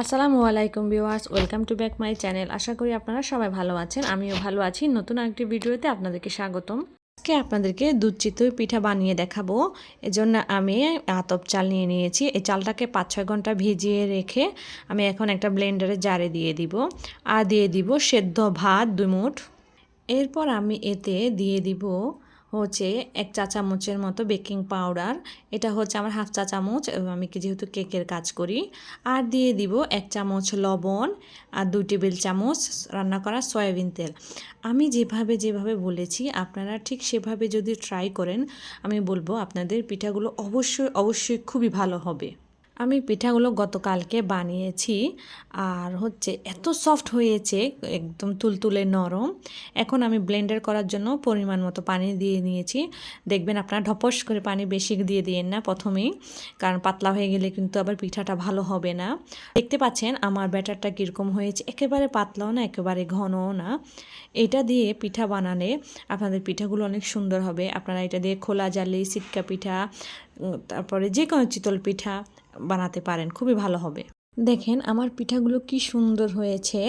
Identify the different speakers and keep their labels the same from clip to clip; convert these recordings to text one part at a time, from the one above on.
Speaker 1: আসসালামু আলাইকুম viewers, welcome to back my channel. আশা করি আপনারা সবাই ভালো আছেন, আমিও ভালো আছি। নতুন আরেকটি ভিডিওতে আপনাদেরকে স্বাগতম। আজকে আপনাদেরকে দুধ চিতই পিঠা বানিয়ে দেখাবো। এজন্য আমি আতপ চাল নিয়ে নিয়েছি। এই চালটাকে পাঁচ ছয় ঘণ্টা ভিজিয়ে রেখে আমি এখন একটা ব্লেন্ডারে জারে দিয়ে দিব। আর দিয়ে দিব সেদ্ধ ভাত দুই মুঠ এরপর আমি এতে দিয়ে দিব হচ্ছে এক চা চামচের মতো বেকিং পাউডার। এটা হচ্ছে আমার হাফ চা চামচ আমি কি যেহেতু কেকের কাজ করি। আর দিয়ে দিব এক চামচ লবণ আর দুই টেবিল চামচ রান্না করা সয়াবিন তেল। আমি যেভাবে যেভাবে বলেছি, আপনারা ঠিক সেভাবে যদি ট্রাই করেন, আমি বলব আপনাদের পিঠাগুলো অবশ্যই অবশ্যই খুবই ভালো হবে। আমি পিঠাগুলো গতকালকে বানিয়েছি আর হচ্ছে এত সফট হয়েছে, একদম তুলতুলে নরম। এখন আমি ব্লেন্ডার করার জন্য পরিমাণ মতো পানি দিয়ে নিয়েছি। দেখবেন আপনারা ঢপস করে পানি বেশি দিয়ে দিয়েন না প্রথমেই, কারণ পাতলা হয়ে গেলে কিন্তু আবার পিঠাটা ভালো হবে না। দেখতে পাচ্ছেন আমার ব্যাটারটা কীরকম হয়েছে, একেবারে পাতলাও না, একেবারে ঘনও না। এটা দিয়ে পিঠা বানালে আপনাদের পিঠাগুলো অনেক সুন্দর হবে। আপনারা এটা দিয়ে খোলা জালি সিটকা পিঠা তারপরে যে কোনো চিতল পিঠা বানাতে পারেন খুবই ভালো হবে। দেখেন আমার পিঠাগুলো কি সুন্দর হয়েছে।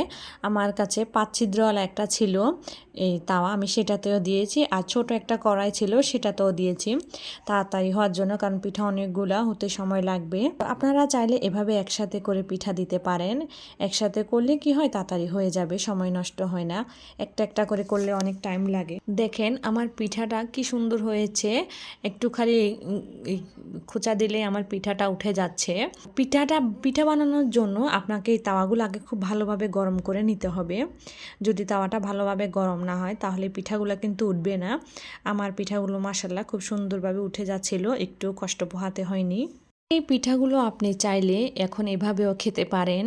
Speaker 1: আমার কাছে পাঁচ ছিদ্রওয়ালা একটা ছিল, এই তাওয়া আমি সেটাতেও দিয়েছি আর ছোট একটা কড়াই ছিল সেটাতেও দিয়েছি। তাড়াতাড়ি হওয়ার জন্য কারণ পিঠা অনেকগুলা, হতে সময় লাগবে। আপনারা চাইলে এভাবে একসাথে করে পিঠা দিতে পারেন। একসাথে করলে কি হয়? তাড়াতাড়ি হয়ে যাবে, সময় নষ্ট হয় না। একটা একটা করে করলে অনেক টাইম লাগে। দেখেন আমার পিঠাটা কি সুন্দর হয়েছে। একটু খালি খোঁচা দিলে আমার পিঠাটা উঠে যাচ্ছে। পিঠাটা, পিঠা বানানো বানানোর জন্য আপনাকে এই তাওয়াগুলো আগে খুব ভালোভাবে গরম করে নিতে হবে। যদি তাওয়াটা ভালোভাবে গরম না হয়, তাহলে পিঠাগুলো কিন্তু উঠবে না। আমার পিঠাগুলো মাসাল্লাহ খুব সুন্দরভাবে উঠে যাচ্ছিল একটু কষ্ট পোহাতে হয়নি। এই পিঠাগুলো আপনি চাইলে এখন এভাবেও খেতে পারেন।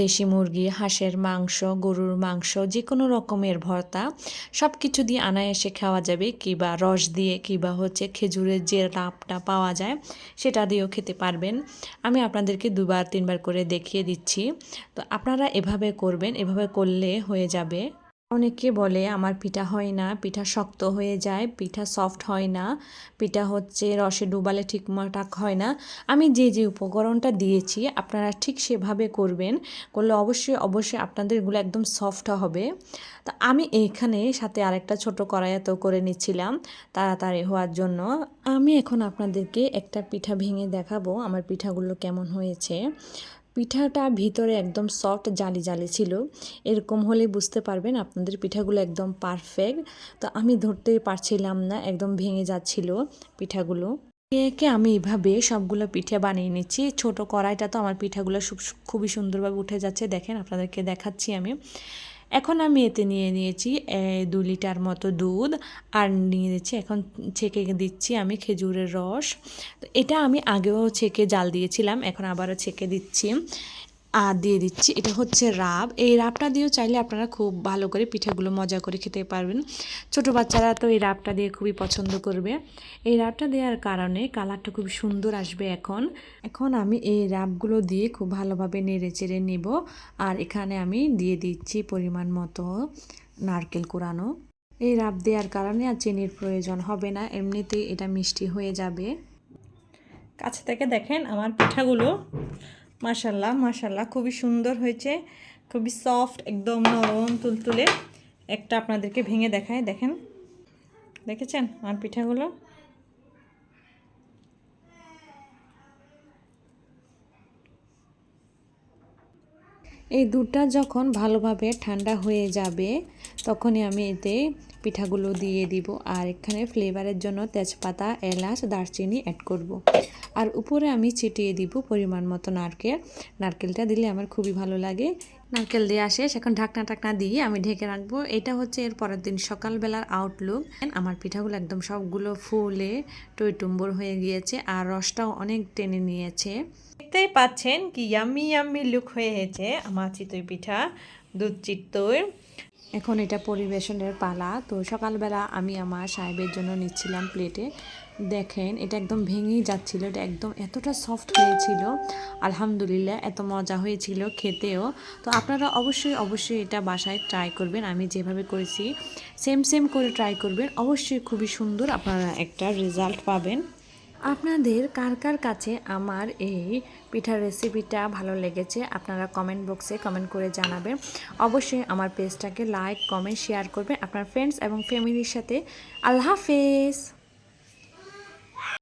Speaker 1: দেশি মুরগি, হাঁসের মাংস, গরুর মাংস যে কোনো রকমের ভর্তা সব কিছু দিয়ে আনায়াসে খাওয়া যাবে, কিবা রস দিয়ে, কিবা হচ্ছে খেজুরের যে রাপটা পাওয়া যায়, সেটা দিয়েও খেতে পারবেন। আমি আপনাদেরকে দুবার, তিনবার করে দেখিয়ে দিচ্ছি। তো আপনারা এভাবে করবেন, এভাবে করলে হয়ে যাবে। অনেকে বলে, আমার পিঠা হয় না, পিঠা শক্ত হয়ে যায়, পিঠা সফট হয় না, পিঠা হচ্ছে রসে ডুবালে ঠিকঠাক হয় না। আমি যে যে উপকরণটা দিয়েছি, আপনারা ঠিক সেভাবে করবেন। করলে অবশ্যই অবশ্যই আপনাদেরগুলো একদম সফট হবে। তা আমি এইখানে সাথে আরেকটা ছোট কড়াইয়াতেও করে নিচ্ছিলাম তাড়াতাড়ি হওয়ার জন্য। আমি এখন আপনাদেরকে একটা পিঠা ভেঙে দেখাবো, আমার পিঠাগুলো কেমন হয়েছে। পিঠাটা ভিতরে একদম সফট জালি জালি ছিল। এরকম হলে বুঝতে পারবেন আপনাদের পিঠাগুলো একদম পারফেক্ট তো আমি ধরতে পারছিলাম না, একদম ভেঙে যাচ্ছিল পিঠাগুলো। একে আমি এভাবে সবগুলো পিঠে বানিয়ে নিচ্ছি। ছোট কড়াইটা তো আমার পিঠাগুলো খুবই সুন্দরভাবে উঠে যাচ্ছে। দেখেন, আপনাদেরকে দেখাচ্ছি আমি। এখন আমি এতে নিয়ে নিয়েছি দু লিটার মতো দুধ, আর নিয়ে দিচ্ছি এখন ছেঁকে দিচ্ছি আমি খেজুরের রস। এটা আমি আগেও ছেঁকে জাল দিয়েছিলাম, এখন আবারও ছেঁকে দিচ্ছি। আর দিয়ে দিচ্ছি। এটা হচ্ছে রাব। এই রাবটা দিয়েও চাইলে আপনারা খুব ভালো করে পিঠাগুলো মজা করে খেতে পারবেন। ছোট বাচ্চারা তো এই রাবটা দিয়ে খুবই পছন্দ করবে। এই রাবটা দেওয়ার কারণে কালারটা খুব সুন্দর আসবে এখন। এখন আমি এই রাবগুলো দিয়ে খুব ভালোভাবে নেড়ে চেড়ে নেব। আর এখানে আমি দিয়ে দিচ্ছি পরিমাণ মতো নারকেল কোরানো। এই রাব দেওয়ার কারণে আর চিনির প্রয়োজন হবে না। এমনিতেই এটা মিষ্টি হয়ে যাবে। কাছে থেকে দেখেন আমার পিঠাগুলো মাশাল্লাহ মাশাল্লাহ খুবই সুন্দর হয়েছে, খুবই সফট একদম নরম, তুলতুলে। একটা আপনাদেরকে ভেঙে দেখায়, দেখেন। দেখেছেন আমার পিঠাগুলো? এই দুধটা যখন ভালোভাবে ঠান্ডা হয়ে যাবে, তখনই আমি এতে পিঠাগুলো দিয়ে দিব আর এখানে ফ্লেভারের জন্য তেজপাতা, এলাচ, দারচিনি অ্যাড করব। আর উপরে আমি ছিটিয়ে দিব পরিমাণ মতো নারকেল। নারকেলটা দিলে আমার খুবই ভালো লাগে। নারকেল দিয়ে আসে এখন ঢাকনা টাকনা দিয়ে আমি ঢেকে রাখব। এটা হচ্ছে এর পরের দিন সকালবেলার আউটলুক আমার পিঠাগুলো একদম সবগুলো ফুলে টইটুম্বর হয়ে গিয়েছে আর রসটাও অনেক টেনে নিয়েছে। দেখতেই পাচ্ছেন কি ইয়াম্মি ইয়াম্মি লুক হয়েছে আমার চিতই পিঠা, দুধ চিত্তই এখন এটা পরিবেশনের পালা। তো সকালবেলা আমি আমার সাহেবের জন্য নিচ্ছিলাম প্লেটে দেখেন, এটা একদম ভেঙেই যাচ্ছিল। এটা একদম এতটা সফট হয়েছিল। আলহামদুলিল্লাহ, এত মজা হয়েছিল খেতেও। তো আপনারা অবশ্যই অবশ্যই এটা বাসায় ট্রাই করবেন। আমি যেভাবে করেছি সেম সেম করে ট্রাই করবেন। অবশ্যই খুবই সুন্দর আপনারা একটা রেজাল্ট পাবেন। আপনাদের কার কার কাছে আমার এই পিঠার রেসিপিটা ভালো লেগেছে, আপনারা কমেন্ট বক্সে কমেন্ট করে জানাবেন। অবশ্যই আমার পেজটাকে লাইক কমেন্ট শেয়ার করবেন আপনার ফ্রেন্ডস এবং ফ্যামিলির সাথে। আল্লাহ হাফেজ!